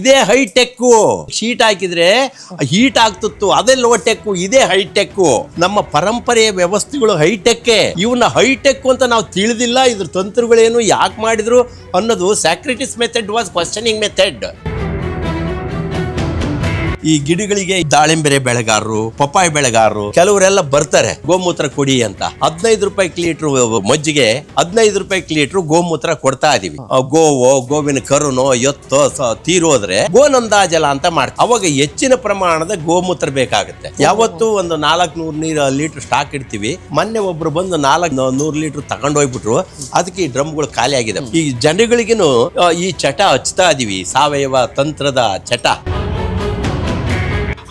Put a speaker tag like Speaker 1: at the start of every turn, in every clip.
Speaker 1: ಇದೇ high tech sheet ಹಾಕಿದ್ರೆ heat ಆಗ್ತಿತ್ತು, ಅದೇ ಲೋ ಟೆಕ್ ಇದೇ ಹೈಟೆಕ್ ನಮ್ಮ ಪರಂಪರೆಯ ವ್ಯವಸ್ಥೆಗಳು ಹೈಟೆಕ್ ಇವನ್ನ ಹೈಟೆಕ್ ಅಂತ ನಾವು ತಿಳಿದಿಲ್ಲ, ಇದ್ರ ತಂತ್ರಗಳೇನು ಯಾಕೆ ಮಾಡಿದ್ರು ಅನ್ನೋದು Socrates method was questioning method ಈ ಗಿಡಗಳಿಗೆ ದಾಳಿಂಬೆರೆ ಬೆಳೆಗಾರರು, ಪಪ್ಪಾಯಿ ಬೆಳೆಗಾರರು ಕೆಲವರೆಲ್ಲ ಬರ್ತಾರೆ, ಗೋಮೂತ್ರ ಕೊಡಿ ಅಂತ. ಹದಿನೈದು ರೂಪಾಯಿ ಲೀಟ್ರ್ ಮಜ್ಜಿಗೆ, ಹದಿನೈದು ರೂಪಾಯಿ ಲೀಟ್ರ್ ಗೋಮೂತ್ರ ಕೊಡ್ತಾ ಇದೀವಿ. ಗೋವೋ, ಗೋವಿನ ಕರುನೋ, ಎತ್ತೋ ತೀರೋದ್ರೆ ಗೋನಂದಾಜಲ ಅಂತ ಮಾಡ್ತಾರೆ ಅವಾಗ ಹೆಚ್ಚಿನ ಪ್ರಮಾಣದ ಗೋಮೂತ್ರ ಬೇಕಾಗುತ್ತೆ. ಯಾವತ್ತು ಒಂದು ನಾಲ್ಕು ನೂರು ನೀರು ಲೀಟರ್ ಸ್ಟಾಕ್ ಇಡ್ತೀವಿ. ಮೊನ್ನೆ ಒಬ್ರು ಬಂದು ನಾಲ್ಕು ನೂರು ಲೀಟರ್ ತಗೊಂಡೋಗ್ಬಿಟ್ರು. ಅದಕ್ಕೆ ಈ ಡ್ರಮ್ಗಳು ಖಾಲಿ ಆಗಿದೆ ಈ ಜನಗಳಿಗೂ ಈ ಚಟ ಹಚ್ತಾ ಇದೀವಿ. ಸಾವಯವ ತಂತ್ರದ ಚಟ.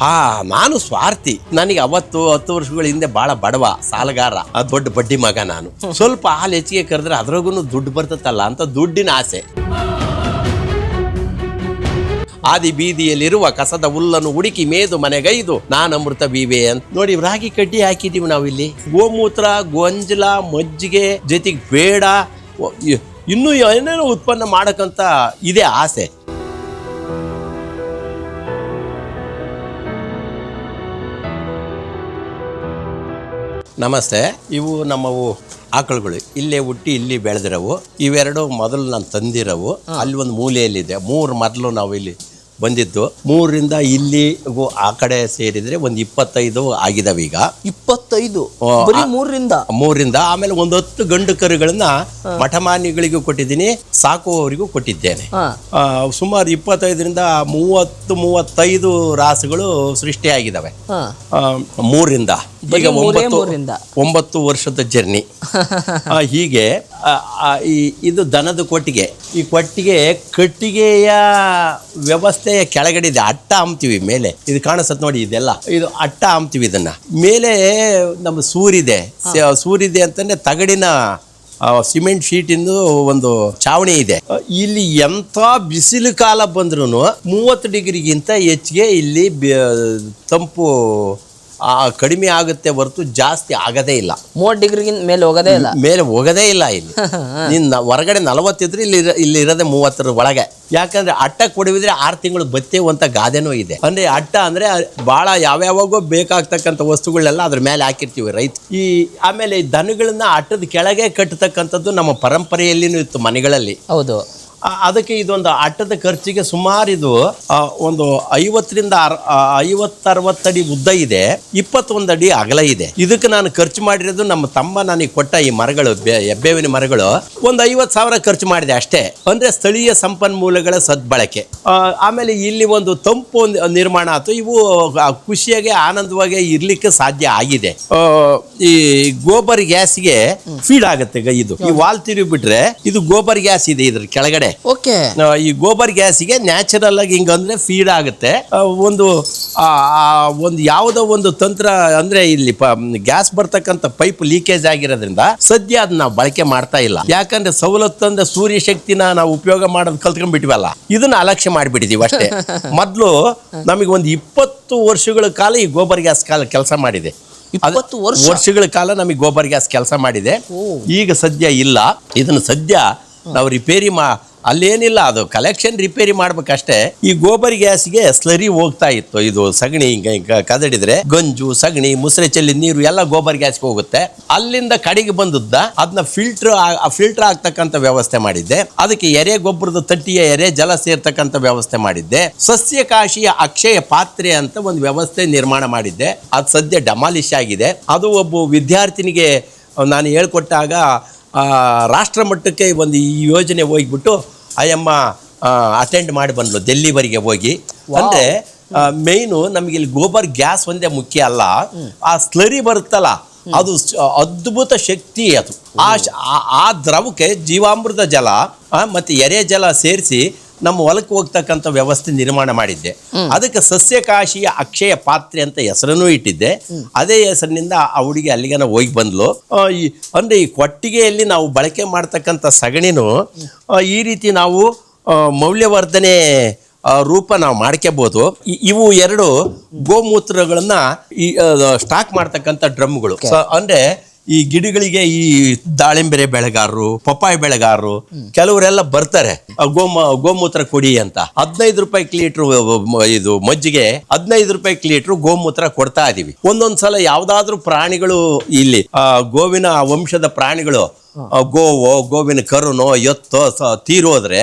Speaker 1: ಆ ನಾನು ಸ್ವಾರ್ಥಿ. ನನಗೆ ಅವತ್ತು ಹತ್ತು ವರ್ಷಗಳ ಹಿಂದೆ ಬಹಳ ಬಡವ ಸಾಲಗಾರ ಆ ದೊಡ್ಡ ಬಡ್ಡಿ ಮಗ ನಾನು. ಸ್ವಲ್ಪ ಹಾಲು ಹೆಚ್ಚಿಗೆ ಕರೆದ್ರೆ ಅದ್ರಾಗೂ ದುಡ್ಡು ಬರ್ತದಲ್ಲ ಅಂತ ದುಡ್ಡಿನ ಆಸೆ. ಆದಿ ಬೀದಿಯಲ್ಲಿರುವ ಕಸದ ಹುಲ್ಲನ್ನು ಹುಡುಕಿ ಮೇದು ಮನೆಗೈದು ಅಮೃತ ಬೀವೆ ಅಂತ. ನೋಡಿ ರಾಗಿ ಕಡ್ಡಿ ಹಾಕಿದೀವಿ ನಾವಿಲ್ಲಿ. ಗೋಮೂತ್ರ ಗೊಂಜಲ ಮಜ್ಜಿಗೆ ಜೊತೆಗೆ ಬೇಡ ಇನ್ನೂ ಏನೇನೋ ಉತ್ಪನ್ನ ಮಾಡಕ್ಕಂತ ಇದೆ ಆಸೆ. ನಮಸ್ತೆ ಇವು ನಮ್ಮವು ಆಕಳುಗಳು. ಇಲ್ಲೇ ಹುಟ್ಟಿ ಇಲ್ಲಿ ಬೆಳೆದಿರವು. ಇವೆರಡು ಮೊದಲು ನಾನು ತಂದಿರವು. ಅಲ್ಲಿ ಒಂದು ಮೂಲೆಯಲ್ಲಿದೆ. ಮೂರು ಮೊದಲು ನಾವು ಇಲ್ಲಿ ಬಂದಿದ್ದು. ಮೂರರಿಂದ ಇಲ್ಲಿಗೂ ಆ ಕಡೆ ಸೇರಿದ್ರೆ ಒಂದು ಇಪ್ಪತ್ತೈದು ಆಗಿದಾವೀಗ ಈಗ.
Speaker 2: ಇಪ್ಪತ್ತೈದು
Speaker 1: ಓ,
Speaker 2: ಬರೀ
Speaker 1: ಮೂರರಿಂದ.
Speaker 2: ಮೂರರಿಂದ
Speaker 1: ಮೂರಿಂದ ಆಮೇಲೆ ಒಂದು ಹತ್ತು ಗಂಡು ಕರುಗಳನ್ನ ಮಠಮಾನ್ಯಗಳಿಗೂ ಕೊಟ್ಟಿದ್ದೀನಿ ಸಾಕುವವರಿಗೂ ಕೊಟ್ಟಿದ್ದೇನೆ. ಸುಮಾರು ಇಪ್ಪತ್ತೈದರಿಂದ ಮೂವತ್ತು ಮೂವತ್ತೈದು ರಾಸುಗಳು ಸೃಷ್ಟಿಯಾಗಿದ್ದಾವೆ.
Speaker 2: ಮೂರರಿಂದ.
Speaker 1: ಈಗ ಒಂಬತ್ತು. ಒಂಬತ್ತು ವರ್ಷದ ಜರ್ನಿ. ಹೀಗೆ ಈ ಇದು ದನದ ಕೊಟ್ಟಿಗೆ. ಈ ಕೊಟ್ಟಿಗೆ ಕಟ್ಟಿಗೆಯ ವ್ಯವಸ್ಥೆಯ ಕೆಳಗಡೆ ಇದೆ ಅಟ್ಟ ಅಂಬ್ತೀವಿ ಮೇಲೆ. ಇದು ಕಾಣಿಸತ್ ನೋಡಿ ಇದೆಲ್ಲ. ಇದು ಅಟ್ಟ ಅಂಬ್ತೀವಿ ಇದನ್ನ. ಮೇಲೆ ನಮ್ಮ ಸೂರಿದೆ. ಸೂರಿದೆ ಅಂತಂದ್ರೆ ತಗಡಿನ ಆ, ಸಿಮೆಂಟ್ ಶೀಟಿಂದು ಒಂದು ಚಾವಣಿ ಇದೆ. ಇಲ್ಲಿ ಎಂಥ ಬಿಸಿಲು ಕಾಲ ಬಂದ್ರೂ ಮೂವತ್ತು ಡಿಗ್ರಿಗಿಂತ ಹೆಚ್ಚಿಗೆ ಇಲ್ಲಿ ತಂಪು ಕಡಿಮೆ ಆಗುತ್ತೆ ಹೊರತು ಜಾಸ್ತಿ ಆಗದೇ ಇಲ್ಲ.
Speaker 2: ಮೂವತ್ತು ಡಿಗ್ರಿಗಿಂತ ಮೇಲೆ ಹೋಗೋದೇ ಇಲ್ಲ.
Speaker 1: ಮೇಲೆ ಹೋಗೋದೇ ಇಲ್ಲ ಇಲ್ಲಿ. ನಿನ್ನ ಹೊರಗಡೆ ನಲವತ್ತಿದ್ರೆ ಇಲ್ಲಿ ಇಲ್ಲಿ ಇರೋದೇ ಮೂವತ್ತರ ಒಳಗೆ. ಯಾಕಂದ್ರೆ ಅಟ್ಟ ಕೊಡವಿದ್ರೆ ಆರು ತಿಂಗಳು ಬತ್ತೇವು ಅಂತ ಗಾದೆನೂ ಇದೆ. ಅಂದ್ರೆ ಅಟ್ಟ ಅಂದ್ರೆ ಭಾಳ ಯಾವ್ಯಾವಾಗೋ ಬೇಕಾಗ್ತಕ್ಕಂಥ ವಸ್ತುಗಳನ್ನೆಲ್ಲ ಅದ್ರ ಮೇಲೆ ಹಾಕಿರ್ತೀವಿ ರೈತ ಈ ಆಮೇಲೆ ಈ ದನಗಳನ್ನ ಅಟ್ಟದ ಕೆಳಗೆ ಕಟ್ಟತಕ್ಕಂಥದ್ದು ನಮ್ಮ ಪರಂಪರೆಯಲ್ಲಿನೂ ಇತ್ತು ಮನೆಗಳಲ್ಲಿ.
Speaker 2: ಹೌದು.
Speaker 1: ಅದಕ್ಕೆ ಇದೊಂದು ಅಟ್ಟದ ಖರ್ಚಿಗೆ ಸುಮಾರು ಇದು ಒಂದು ಐವತ್ತರಿಂದ ಐವತ್ತರವತ್ತಡಿ ಉದ್ದ ಇದೆ ಇಪ್ಪತ್ತೊಂದು ಅಡಿ ಅಗಲ ಇದೆ. ಇದಕ್ಕೆ ನಾನು ಖರ್ಚು ಮಾಡಿರೋದು ನಮ್ಮ ತಮ್ಮ ನನಗೆ ಕೊಟ್ಟ ಈ ಮರಗಳು ಎಬ್ಬೇವಿನ ಮರಗಳು ಒಂದು ಐವತ್ತು ಸಾವಿರ ಖರ್ಚು ಮಾಡಿದೆ ಅಷ್ಟೇ. ಅಂದ್ರೆ ಸ್ಥಳೀಯ ಸಂಪನ್ಮೂಲಗಳ ಸದ್ಬಳಕೆ. ಆಮೇಲೆ ಇಲ್ಲಿ ಒಂದು ತಂಪು ನಿರ್ಮಾಣ ಆಯ್ತು. ಇವು ಖುಷಿಯಾಗಿ ಆನಂದವಾಗಿ ಇರ್ಲಿಕ್ಕೆ ಸಾಧ್ಯ ಆಗಿದೆ. ಈ ಗೋಬರ್ ಗ್ಯಾಸ್ಗೆ ಫೀಡ್ ಆಗುತ್ತೆ ಇದು. ಈ ವಾಲ್ ತಿರುಗಿಬಿಟ್ರೆ ಇದು ಗೋಬರ್ ಗ್ಯಾಸ್ ಇದೆ ಇದ್ರ ಕೆಳಗಡೆ.
Speaker 2: ಓಕೆ
Speaker 1: ಈ ಗೋಬರ್ ಗ್ಯಾಸಿಗೆ ನ್ಯಾಚುರಲ್ ಆಗಿ ಹಿಂಗಂದ್ರೆ ಫೀಡ್ ಆಗುತ್ತೆ. ಆ, ಒಂದು ಆ, ಆ, ಒಂದು ಯಾವುದೋ ಒಂದು ತಂತ್ರ ಅಂದ್ರೆ ಇಲ್ಲಿ ಗ್ಯಾಸ್ ಬರ್ತಕ್ಕಂಥ ಪೈಪ್ ಲೀಕೇಜ್ ಆಗಿರೋದ್ರಿಂದ ಸದ್ಯ ಅದನ್ನ ನಾವು ಬಳಕೆ ಮಾಡ್ತಾ ಇಲ್ಲ. ಯಾಕಂದ್ರೆ ಸವಲತ್ತು ಅಂದ್ರೆ ಸೂರ್ಯ ಶಕ್ತಿನ ನಾವು ಉಪಯೋಗ ಮಾಡೋದು ಕಲ್ತ್ಕೊಂಡ್ಬಿಟ್ವಲ್ಲ ಇದನ್ನ ಅಲಕ್ಷ್ಯ ಮಾಡಿಬಿಟ್ಟಿದೀವಿ ಅಷ್ಟೇ. ಮೊದಲು ನಮಗೆ ಒಂದು ಇಪ್ಪತ್ತು ವರ್ಷಗಳ ಕಾಲ ಈ ಗೋಬರ್ ಗ್ಯಾಸ್ ಕಾಲ ಕೆಲಸ ಮಾಡಿದೆ. ಅದು-
Speaker 2: ಇಪ್ಪತ್ತು ವರ್ಷ?
Speaker 1: ವರ್ಷಗಳ ಕಾಲ ನಮಗೆ ಗೋಬರ್ ಗ್ಯಾಸ್ ಕೆಲಸ ಮಾಡಿದೆ. ಈಗ ಸದ್ಯ ಇಲ್ಲ. ಇದನ್ನು ಸದ್ಯ ನಾವು ರಿಪೇರಿ ಮಾ ಅಲ್ಲೇನಿಲ್ಲ, ಅದು ಕಲೆಕ್ಷನ್ ರಿಪೇರಿ ಮಾಡ್ಬೇಕಷ್ಟೇ. ಈ ಗೋಬರ್ ಗ್ಯಾಸ್ಗೆ ಸ್ಲರಿ ಹೋಗ್ತಾ ಇತ್ತು. ಇದು ಸಗಣಿ ಕದಡಿದ್ರೆ ಗಂಜು, ಸಗಣಿ, ಮುಸ್ರೆ ಚೆಲ್ಲಿ ನೀರು ಎಲ್ಲ ಗೋಬರ್ ಗ್ಯಾಸ್ಗೆ ಹೋಗುತ್ತೆ. ಅಲ್ಲಿಂದ ಕಡೆಗೆ ಬಂದದ್ದ ಅದನ್ನ ಫಿಲ್ಟರ್ ಫಿಲ್ಟರ್ ಆಗ್ತಕ್ಕಂಥ ವ್ಯವಸ್ಥೆ ಮಾಡಿದ್ದೆ. ಅದಕ್ಕೆ ಎರೆ ಗೊಬ್ಬರದ ತಟ್ಟಿಯ ಎರೆ, ಜಲ ಸೇರ್ತಕ್ಕಂಥ ವ್ಯವಸ್ಥೆ ಮಾಡಿದ್ದೆ. ಸಸ್ಯಕಾಶಿಯ ಅಕ್ಷಯ ಪಾತ್ರೆ ಅಂತ ಒಂದು ವ್ಯವಸ್ಥೆ ನಿರ್ಮಾಣ ಮಾಡಿದ್ದೆ. ಅದು ಸದ್ಯ ಡಮಾಲಿಶ್ ಆಗಿದೆ. ಅದು ಒಬ್ಬ ವಿದ್ಯಾರ್ಥಿನಿಗೆ ನಾನು ಹೇಳ್ಕೊಟ್ಟಾಗ ರಾಷ್ಟ್ರ ಮಟ್ಟಕ್ಕೆ ಒಂದು ಈ ಯೋಜನೆ ಹೋಗ್ಬಿಟ್ಟು ಅಯ್ಯಮ್ಮ ಅಟೆಂಡ್ ಮಾಡಿ ಬಂದ್ಲು ಡೆಲ್ಲಿವರೆಗೆ ಹೋಗಿ. ಅಂದರೆ ಮೇಯ್ನು ನಮಗೆ ಇಲ್ಲಿ ಗೋಬರ್ ಗ್ಯಾಸ್ ಒಂದೇ ಮುಖ್ಯ ಅಲ್ಲ. ಆ ಸ್ಲರಿ ಬರುತ್ತಲ್ಲ ಅದು ಅದ್ಭುತ ಶಕ್ತಿ ಅದು. ಆ ಆ- ದ್ರವಕ್ಕೆ ಜೀವಾಮೃತ ಜಲ ಮತ್ತೆ ಎರೆ ಜಲ ಸೇರಿಸಿ ನಮ್ಮ ಹೊಲಕ್ಕೆ ಹೋಗ್ತಕ್ಕಂಥ ವ್ಯವಸ್ಥೆ ನಿರ್ಮಾಣ ಮಾಡಿದ್ದೆ. ಅದಕ್ಕೆ ಸಸ್ಯಕಾಶಿಯ ಅಕ್ಷಯ ಪಾತ್ರೆ ಅಂತ ಹೆಸರನ್ನು ಇಟ್ಟಿದ್ದೆ. ಅದೇ ಹೆಸರಿನಿಂದ ಆ ಹುಡುಗಿ ಅಲ್ಲಿಗನ ಹೋಗಿ ಬಂದ್ಲು. ಈ ಅಂದ್ರೆ ಈ ಕೊಟ್ಟಿಗೆಯಲ್ಲಿ ನಾವು ಬಳಕೆ ಮಾಡ್ತಕ್ಕಂಥ ಸಗಣಿನೂ ಈ ರೀತಿ ನಾವು ಮೌಲ್ಯವರ್ಧನೆ ರೂಪ ನಾವು ಮಾಡ್ಕೋಬಹುದು ಇವು ಎರಡು ಗೋಮೂತ್ರಗಳನ್ನ ಈ ಸ್ಟಾಕ್ ಮಾಡ್ತಕ್ಕಂಥ ಡ್ರಮ್ಗಳು. ಅಂದ್ರೆ ಈ ಗಿಡಗಳಿಗೆ ಈ ದಾಳಿಂಬೆರೆ ಬೆಳೆಗಾರರು, ಪಪ್ಪಾಯಿ ಬೆಳೆಗಾರರು ಕೆಲವರೆಲ್ಲ ಬರ್ತಾರೆ. ಗೋಮ, ಗೋಮೂತ್ರ ಕೊಡಿ ಅಂತ. ಹದಿನೈದು ರೂಪಾಯಿ ಲೀಟರ್ ಇದು ಮಜ್ಜಿಗೆ ಹದಿನೈದು ರೂಪಾಯಿ ಲೀಟರ್ ಗೋಮೂತ್ರ ಕೊಡ್ತಾ ಇದೀವಿ. ಒಂದೊಂದ್ಸಲ ಯಾವ್ದಾದ್ರು ಪ್ರಾಣಿಗಳು ಇಲ್ಲಿ ಗೋವಿನ ವಂಶದ ಪ್ರಾಣಿಗಳು ಗೋವೋ, ಗೋವಿನ ಕರುನೋ ಎತ್ತೋ ತೀರೋದ್ರೆ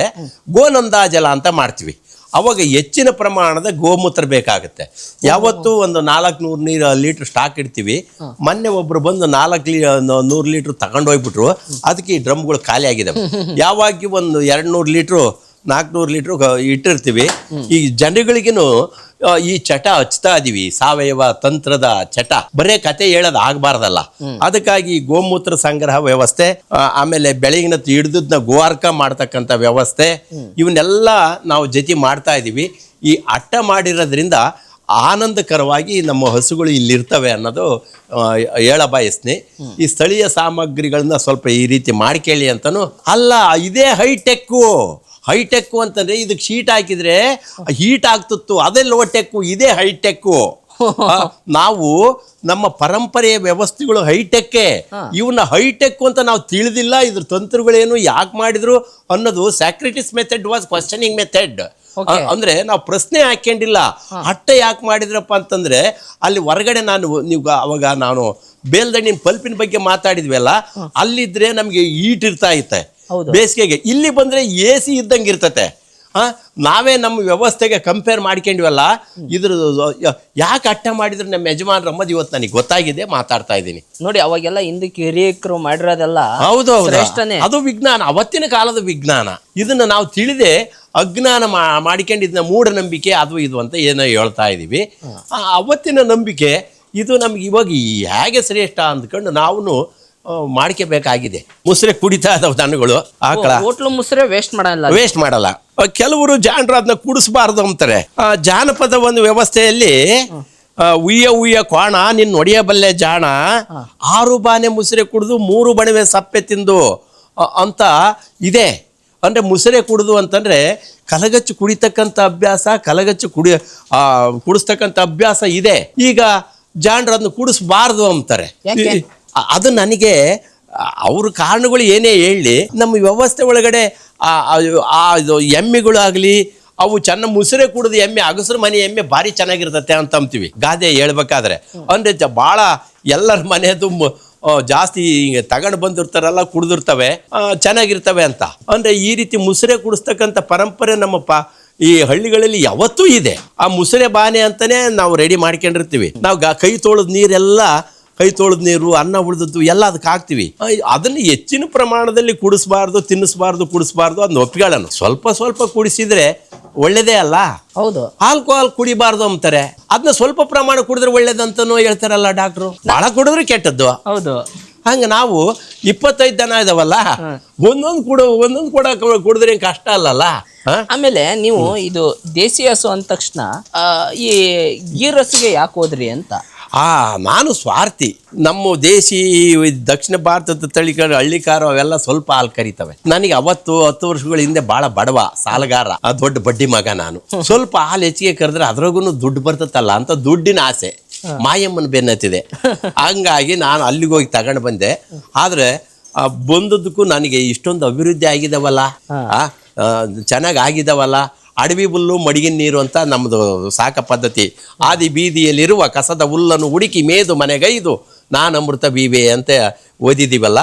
Speaker 1: ಗೋನಂದಾಜಲ ಅಂತ ಮಾಡ್ತೀವಿ. ಅವಾಗ ಹೆಚ್ಚಿನ ಪ್ರಮಾಣದ ಗೋಮೂತ್ರ ಬೇಕಾಗುತ್ತೆ. ಯಾವತ್ತು ಒಂದು ನಾಲ್ಕು ನೂರು ನೀರು ಲೀಟ್ರ್ ಸ್ಟಾಕ್ ಇಡ್ತೀವಿ. ಮೊನ್ನೆ ಒಬ್ರು ಬಂದು ನಾಲ್ಕು ಲೀ ನೂರು ಲೀಟ್ರ್ ತಗೊಂಡೋಗ್ಬಿಟ್ರು. ಅದಕ್ಕೆ ಈ ಡ್ರಮ್ಗಳು ಖಾಲಿ ಆಗಿದಾವೆ ಯಾವಾಗ ಒಂದು ಎರಡು ನೂರು ಲೀಟ್ರು ನಾಲ್ಕುನೂರು ಲೀಟ್ರ್ ಇಟ್ಟಿರ್ತೀವಿ. ಈ ಜನಗಳಿಗೂ ಈ ಚಟ ಹಚ್ತಾ ಇದೀವಿ. ಸಾವಯವ ತಂತ್ರದ ಚಟ. ಬರೇ ಕತೆ ಹೇಳೋದು ಆಗಬಾರ್ದಲ್ಲ. ಅದಕ್ಕಾಗಿ ಗೋಮೂತ್ರ ಸಂಗ್ರಹ ವ್ಯವಸ್ಥೆ ಆಮೇಲೆ ಬೆಳಗಿನ ಹಿಡಿದನ್ನ ಗೋವಾರ್ಕ ಮಾಡ್ತಕ್ಕಂಥ ವ್ಯವಸ್ಥೆ, ಇವನ್ನೆಲ್ಲ ನಾವು ಜತಿ ಮಾಡ್ತಾ ಇದೀವಿ. ಈ ಅಟ್ಟ ಮಾಡಿರೋದ್ರಿಂದ ಆನಂದಕರವಾಗಿ ನಮ್ಮ ಹಸುಗಳು ಇಲ್ಲಿರ್ತವೆ ಅನ್ನೋದು ಹೇಳ ಬಯಸ್ನಿ. ಈ ಸ್ಥಳೀಯ ಸಾಮಗ್ರಿಗಳನ್ನ ಸ್ವಲ್ಪ ಈ ರೀತಿ ಮಾಡ್ಕೇಳಿ ಅಂತನೂ ಅಲ್ಲ, ಇದೇ ಹೈಟೆಕ್ಕು. ಹೈಟೆಕ್ಕು ಅಂತಂದ್ರೆ ಇದಕ್ಕೆ ಶೀಟ್ ಹಾಕಿದ್ರೆ ಹೀಟ್ ಆಗ್ತಿತ್ತು ಅದೇ ಲೋ ಟೆಕ್ಕು ಇದೇ ಹೈಟೆಕ್ಕು ನಾವು ನಮ್ಮ ಪರಂಪರೆಯ ವ್ಯವಸ್ಥೆಗಳು ಹೈಟೆಕ್ಕೆ. ಇವನ್ನ ಹೈಟೆಕ್ ಅಂತ ನಾವು ತಿಳಿದಿಲ್ಲ ಇದ್ರ ತಂತ್ರಗಳೇನು ಯಾಕೆ ಮಾಡಿದ್ರು ಅನ್ನೋದು Socrates method was questioning method ಅಂದ್ರೆ ನಾವು ಪ್ರಶ್ನೆ ಹಾಕೊಂಡಿಲ್ಲ ಅಟ್ಟೆ ಯಾಕೆ ಮಾಡಿದ್ರಪ್ಪ ಅಂತಂದ್ರೆ ಅಲ್ಲಿ ಹೊರಗಡೆ ನಾನು ನೀವು ಅವಾಗ ನಾನು ಬೇಲ್ದಣ್ಣಿನ ಪಲ್ಪಿನ ಬಗ್ಗೆ ಮಾತಾಡಿದ್ವಲ್ಲ ಅಲ್ಲಿದ್ರೆ ನಮಗೆ ಈಟ್ ಇರ್ತಾ ಇತ್ತೆ.
Speaker 2: ಹೌದು.
Speaker 1: ಬೇಸಿಗೆಗೆ. ಇಲ್ಲಿ ಬಂದ್ರೆ ಎ ಸಿ ಇದ್ದಂಗೆ ಇರ್ತತೆ. ಆ, ನಾವೇ ನಮ್ಮ ವ್ಯವಸ್ಥೆಗೆ ಕಂಪೇರ್ ಮಾಡ್ಕೊಂಡಿವಲ್ಲ ಇದ್ರ ಯಾಕೆ ಅಟ್ಟ ಮಾಡಿದ್ರೆ ನಮ್ಮ ಯಜಮಾನ್ರು ಅಂಬದು ಇವತ್ತು ನನಗೆ ಗೊತ್ತಾಗಿದೆ ಮಾತಾಡ್ತಾ ಇದ್ದೀನಿ.
Speaker 2: ನೋಡಿ ಅವಾಗೆಲ್ಲ ಹಿಂದಕ್ಕೆ ಹಿರಿಯಕರು ಮಾಡಿರೋದೆಲ್ಲ
Speaker 1: ಹೌದು ಹೌದು. ಅದು ವಿಜ್ಞಾನ ಅವತ್ತಿನ ಕಾಲದ ವಿಜ್ಞಾನ. ಇದನ್ನ ನಾವು ತಿಳಿದೆ ಅಜ್ಞಾನ ಮಾ ಇದನ್ನ ಮೂಢನಂಬಿಕೆ ಅದು ಇದು ಅಂತ ಏನೋ ಹೇಳ್ತಾ ಇದೀವಿ. ಆ ಅವತ್ತಿನ ನಂಬಿಕೆ ಇದು ನಮ್ಗೆ ಇವಾಗ ಹೇಗೆ ಶ್ರೇಷ್ಠ ಅಂದ್ಕೊಂಡು ನಾವು ಮಾಡ್ಕೋಬೇಕಾಗಿದೆ ಮುಸ್ರೆ ಕುಡಿತಾ ಇದಾವೆ ದನಗಳು ಆಕಳ.
Speaker 2: ಹೋಟ್ಲು ಮುಸ್ರೆ ವೇಸ್ಟ್ ಮಾಡಲ್ಲ
Speaker 1: ವೇಸ್ಟ್ ಮಾಡಲ್ಲ. ಕೆಲವರು ಜಾನರು ಅದನ್ನ ಕುಡಿಸ್ಬಾರ್ದು ಅಂತಾರೆ. ಆ, ಜಾನಪದ ಒಂದು ವ್ಯವಸ್ಥೆಯಲ್ಲಿ ಉಯ್ಯ ಉಯ್ಯ ಕ್ವಾಣ ನಿನ್ ಒಡೆಯಬಲ್ಲೆ ಜಾಣ ಆರು ಬಾನೆ ಮುಸುರೆ ಕುಡಿದು ಮೂರು ಬಣವೆ ಸಪ್ಪೆ ತಿಂದು ಅಂತ ಇದೆ. ಅಂದ್ರೆ ಮುಸುರೆ ಕುಡಿದು ಅಂತಂದ್ರೆ ಕಲಗಚ್ಚು ಕುಡಿತಕ್ಕಂಥ ಅಭ್ಯಾಸ ಕಲಗಚ್ಚು ಕುಡಿ ಆ, ಕುಡಿಸ್ತಕ್ಕಂಥ ಅಭ್ಯಾಸ ಇದೆ. ಈಗ ಜಾಣರು ಅದನ್ನ ಕುಡಿಸ್ಬಾರ್ದು ಅಂತಾರೆ. ಅದು ನನಗೆ ಅವ್ರ ಕಾರಣಗಳು ಏನೇ ಹೇಳಿ, ನಮ್ಮ ವ್ಯವಸ್ಥೆ ಒಳಗಡೆ, ಆ ಎಮ್ಮೆಗಳಾಗಲಿ ಅವು ಚೆನ್ನ ಮುಸುರೆ ಕುಡಿದು ಎಮ್ಮೆ, ಅಗಸರು ಮನೆ ಎಮ್ಮೆ ಭಾರಿ ಚೆನ್ನಾಗಿರ್ತತೆ ಅಂತ ಅಂತೀವಿ. ಗಾದೆ ಹೇಳ್ಬೇಕಾದ್ರೆ. ಅಂದ್ರೆ ಭಾಳ ಎಲ್ಲರ ಮನೆಯದು ಜಾಸ್ತಿ ಹಿಂಗೆ ತಗೊಂಡು ಬಂದಿರ್ತಾರಲ್ಲ, ಕುಡಿದಿರ್ತವೆ ಚೆನ್ನಾಗಿರ್ತವೆ ಅಂತ. ಅಂದ್ರೆ ಈ ರೀತಿ ಮುಸುರೆ ಕುಡಿಸ್ತಕ್ಕಂಥ ಪರಂಪರೆ ನಮ್ಮ ಈ ಹಳ್ಳಿಗಳಲ್ಲಿ ಯಾವತ್ತೂ ಇದೆ. ಆ ಮುಸುರೆ ಬಾನೆ ಅಂತಲೇ ನಾವು ರೆಡಿ ಮಾಡ್ಕೊಂಡಿರ್ತೀವಿ. ನಾವು ಕೈ ತೊಳೆದ ನೀರೆಲ್ಲ ಕೈ ತೊಳೆದ ನೀರು ಅನ್ನ ಉಳಿದದ್ದು ಎಲ್ಲ ಅದಕ್ಕೆ ಹಾಕ್ತೀವಿ. ಅದನ್ನು ಹೆಚ್ಚಿನ ಪ್ರಮಾಣದಲ್ಲಿ ಕುಡಿಸಬಾರ್ದು ತಿನ್ನಿಸಬಾರ್ದು ಕುಡಿಸಬಾರ್ದು ಅದನ್ನ ಒಪ್ಪಿಕೊಳ್ಳೋಣ ಸ್ವಲ್ಪ ಸ್ವಲ್ಪ ಕುಡಿಸಿದ್ರೆ ಒಳ್ಳೇದೇ ಅಲ್ಲ?
Speaker 2: ಹೌದು.
Speaker 1: ಆಲ್ಕೋಹಾಲ್ ಕುಡಿಬಾರ್ದು ಅಂತಾರೆ. ಅದನ್ನ ಸ್ವಲ್ಪ ಪ್ರಮಾಣ ಕುಡಿದ್ರೆ ಒಳ್ಳೇದಂತನೂ ಹೇಳ್ತಾರಲ್ಲ ಡಾಕ್ಟ್ರು? ಬಹಳ ಕುಡಿದ್ರೆ ಕೆಟ್ಟದ್ದು.
Speaker 2: ಹೌದು.
Speaker 1: ಹಂಗೆ ನಾವು ಇಪ್ಪತ್ತೈದು ಜನ ಇದಾವಲ್ಲ? ಒಂದೊಂದು ಕುಡ ಒಂದೊಂದು ಕೂಡ ಕುಡಿದ್ರೆ ಕಷ್ಟ ಅಲ್ಲಲ್ಲ?
Speaker 2: ಆಮೇಲೆ ನೀವು ಇದು ದೇಸಿ ಹಸು ಅಂದ ತಕ್ಷಣ ಈ ಗೀರ್ ಹಸುಗೆ ಯಾಕೆ ಹೋದ್ರಿ ಅಂತ?
Speaker 1: ಆ ನಾನು ಸ್ವಾರ್ಥಿ ನಮ್ಮ ದೇಶಿ ದಕ್ಷಿಣ ಭಾರತದ ತಳಿಗಳು ಹಳ್ಳಿಕಾರ ಅವೆಲ್ಲ ಸ್ವಲ್ಪ ಹಾಲು ಕರಿತವೆ. ನನಗೆ ಅವತ್ತು ಹತ್ತು ವರ್ಷಗಳ ಹಿಂದೆ ಬಹಳ ಬಡವ ಸಾಲಗಾರ ಆ ದೊಡ್ಡ ಬಡ್ಡಿ ಮಗ ನಾನು. ಸ್ವಲ್ಪ ಹಾಲು ಹೆಚ್ಚಿಗೆ ಕರೆದ್ರೆ ಅದ್ರಾಗೂ ದುಡ್ಡು ಬರ್ತತ್ತಲ್ಲ ಅಂತ ದುಡ್ಡಿನ ಆಸೆ. ಮಾಯಮ್ಮನ ಬೆನ್ನತ್ತಿದೆ. ಹಂಗಾಗಿ ನಾನು ಅಲ್ಲಿಗೆ ಹೋಗಿ ತಗೊಂಡು ಬಂದೆ. ಆದ್ರೆ ಆ, ಬಂದದ್ದಕ್ಕೂ ನನಗೆ ಇಷ್ಟೊಂದು ಅಭಿವೃದ್ಧಿ ಆಗಿದವಲ್ಲ ಚೆನ್ನಾಗಿ ಆಗಿದಾವಲ್ಲ ಅಡವಿ ಹುಲ್ಲು ಮಡಿಗಿನ ನೀರು ಅಂತ ನಮ್ಮದು ಸಾಕ ಪದ್ಧತಿ. ಆದಿ ಬೀದಿಯಲ್ಲಿರುವ ಕಸದ ಹುಲ್ಲನ್ನು ಹುಡುಕಿ ಮೇದು ಮನೆಗೈದು ನಾನು ಅಮೃತ ಬೀವೆ ಅಂತ ಓದಿದೀವಲ್ಲ?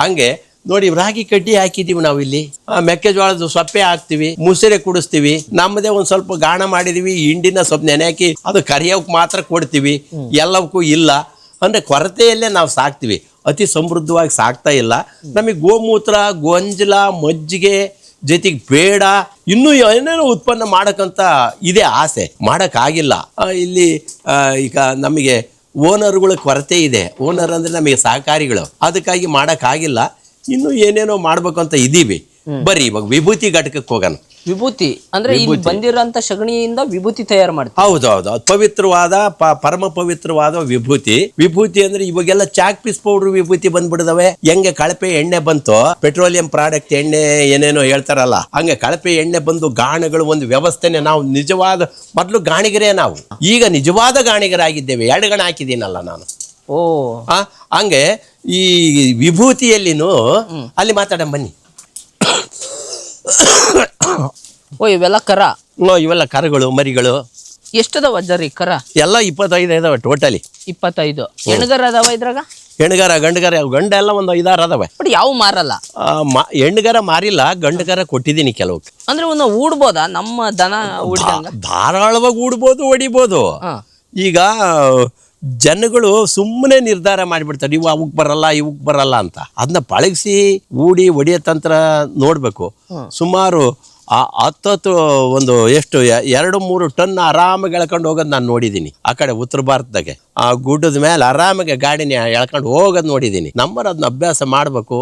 Speaker 1: ಹಂಗೆ ನೋಡಿ ರಾಗಿ ಕಡ್ಡಿ ಹಾಕಿದೀವಿ ನಾವು ಇಲ್ಲಿ ಮೆಕ್ಕೆಜೋಳದ ಸೊಪ್ಪೆ ಹಾಕ್ತಿವಿ ಮುಸಿರೆ ಕುಡಿಸ್ತೀವಿ. ನಮ್ಮದೇ ಒಂದ್ ಸ್ವಲ್ಪ ಗಾಣ ಮಾಡಿದೀವಿ ಹಿಂಡಿನ ಸ್ವಲ್ಪ ನೆನೆ ಹಾಕಿ ಅದು ಕರಿಯೋಕ್ ಮಾತ್ರ ಕೊಡ್ತೀವಿ. ಎಲ್ಲವಕ್ಕೂ ಇಲ್ಲ. ಅಂದ್ರೆ ಕೊರತೆಯಲ್ಲೇ ನಾವು ಸಾಕ್ತಿವಿ. ಅತಿ ಸಮೃದ್ಧವಾಗಿ ಸಾಕ್ತಾ ಇಲ್ಲ. ನಮಗೆ ಗೋಮೂತ್ರ ಗೊಂಜಲ ಮಜ್ಜಿಗೆ ಜೊತೆಗೆ ಬೇಡ ಇನ್ನೂ ಏನೇನೋ ಉತ್ಪನ್ನ ಮಾಡಕ್ಕಂತ ಇದೆ ಆಸೆ. ಮಾಡೋಕ್ಕಾಗಿಲ್ಲ. ಇಲ್ಲಿ ಈಗ ನಮಗೆ ಓನರ್ಗಳ ಕೊರತೆ ಇದೆ. ಓನರ್ ಅಂದರೆ ನಮಗೆ ಸಹಕಾರಿಗಳು. ಅದಕ್ಕಾಗಿ ಮಾಡೋಕ್ಕಾಗಿಲ್ಲ. ಇನ್ನೂ ಏನೇನೋ ಮಾಡಬೇಕು ಅಂತ ಇದ್ದೀವಿ ಬರೀ ಇವಾಗ ವಿಭೂತಿ ಘಟಕಕ್ಕೆ ಹೋಗೋಣ.
Speaker 2: ವಿಭೂತಿ. ಅಂದ್ರೆ ಇಲ್ಲಿ ಬಂದಿರೋಂಥ ಸಗಣಿಯಿಂದ ವಿಭೂತಿ ತಯಾರು ಮಾಡ್ತೀವಿ.
Speaker 1: ಹೌದು ಹೌದು. ಅದು ಪವಿತ್ರವಾದ ಪರಮ ಪವಿತ್ರವಾದ ವಿಭೂತಿ. ವಿಭೂತಿ ಅಂದ್ರೆ ಇವಾಗೆಲ್ಲ ಚಾಕ್ ಪೀಸ್ ಪೌಡರ್ ವಿಭೂತಿ ಬಂದ್ಬಿಡದವೆ. ಹೆಂಗೆ ಕಳಪೆ ಎಣ್ಣೆ ಬಂತು ಪೆಟ್ರೋಲಿಯಂ ಪ್ರಾಡಕ್ಟ್ ಎಣ್ಣೆ ಏನೇನೋ ಹೇಳ್ತಾರಲ್ಲ ಹಂಗೆ ಕಳಪೆ ಎಣ್ಣೆ ಬಂದು ಗಾಣಗಳು ಒಂದು ವ್ಯವಸ್ಥೆನೆ ನಾವು ನಿಜವಾದ ಮೊದಲು ಗಾಣಿಗರೇ ನಾವು. ಈಗ ನಿಜವಾದ ಗಾಣಿಗರಾಗಿದ್ದೇವೆ. ಎರಡು ಗಣ ಹಾಕಿದ್ದೀನಲ್ಲ ನಾನು.
Speaker 2: ಓ.
Speaker 1: ಹಂಗೆ ಈ ವಿಭೂತಿಯಲ್ಲಿನೂ ಅಲ್ಲಿ ಮಾತಾಡೋಣ ಬನ್ನಿ.
Speaker 2: ಓ ಇವೆಲ್ಲ ಕರ?
Speaker 1: ಓ, ಇವೆಲ್ಲ ಕರಗಳು ಮರಿಗಳು.
Speaker 2: ಎಷ್ಟದವ ಜರಿ ಕರ?
Speaker 1: ಎಲ್ಲ ಇಪ್ಪತ್ತೈದು ಇದಾವೆ ಟೋಟಲಿ.
Speaker 2: ಇಪ್ಪತ್ತೈದು. ಹೆಣ್ಗರ ಅದಾವ ಇದ್ರಾಗ?
Speaker 1: ಹೆಣ್ಗರ ಗಂಡಗರ ಗಂಡ ಎಲ್ಲ ಒಂದು ಐದಾರು ಅದಾವೆ.
Speaker 2: ಬಟ್ ಯಾವ ಮಾರಲ್ಲ.
Speaker 1: ಆ, ಮ- ಹೆಣ್ಗರ ಮಾರಿಲ್ಲ ಗಂಡುಗರ ಕೊಟ್ಟಿದ್ದೀನಿ ಕೆಲವು
Speaker 2: ಅಂದ್ರೆ ಒಂದು ಊಡ್ಬೋದಾ? ನಮ್ಮ ದನ
Speaker 1: ಧಾರಾಳವಾಗಿ ಊಡ್ಬೋದು ಹೊಡಿಬೋದು.
Speaker 2: ಹಾ.
Speaker 1: ಈಗ ಜನಗಳು ಸುಮ್ಮನೆ ನಿರ್ಧಾರ ಮಾಡಿಬಿಡ್ತಾರೆ ಇವು ಅವಕ್ಕೆ ಬರಲ್ಲ ಇವಕ್ಕೆ ಬರಲ್ಲ ಅಂತ. ಅದನ್ನ ಪಳಗಿಸಿ ಊಡಿ ಒಡಿಯ ತಂತ್ರ ನೋಡಬೇಕು. ಸುಮಾರು ಆ ಹತ್ತತ್ತು ಒಂದು ಎಷ್ಟು ಎರಡು ಮೂರು ಟನ್ ಆರಾಮಾಗಿ ಎಳ್ಕೊಂಡು ಹೋಗೋದು ನಾನು ನೋಡಿದ್ದೀನಿ ಆ ಕಡೆ ಉತ್ತರ ಭಾರತದಾಗೆ. ಆ ಗುಡ್ಡದ ಮೇಲೆ ಆರಾಮಾಗಿ ಗಾಡಿನ ಎಳ್ಕೊಂಡು ಹೋಗೋದು ನೋಡಿದ್ದೀನಿ ನಮ್ಮರು ಅದನ್ನ ಅಭ್ಯಾಸ ಮಾಡಬೇಕು.